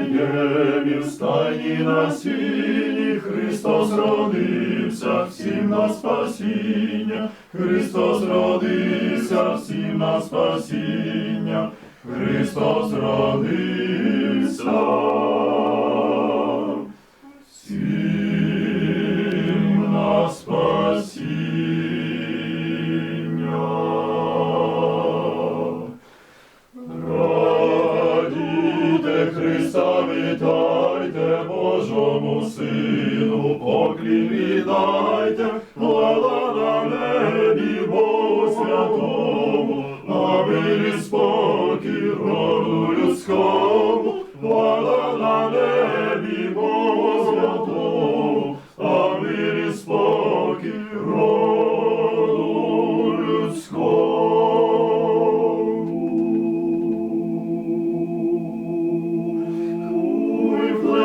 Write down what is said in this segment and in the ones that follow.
Вифлеємі, стайні на сіні, Христос родився, всім на спасіння, Христос родився, всім на спасіння, Христос родився. Христа, вітайте Божому Сину, поклін віддайте, на небі Богу святому, а мирі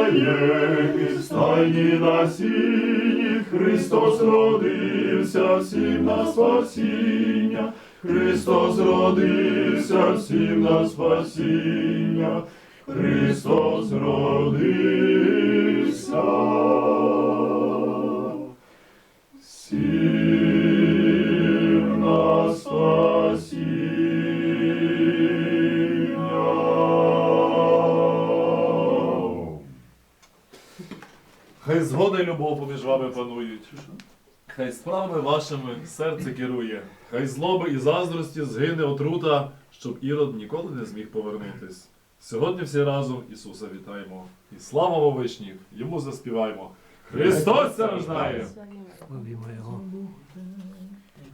Вифлеємі, стайні на сіні, Христос родився, всім на спасіння, Христос родився, всім на спасіння, Христос родився. Всім на спасіння. Хай згода й любов поміж вами панують. Хай справами вашими серце керує, хай злоби і заздрості згине отрута, щоб Ірод ніколи не зміг повернутись. Сьогодні всі разом Ісуса вітаємо. І слава Вовишніх! Йому заспіваємо. Христос рождає! Славімо Його.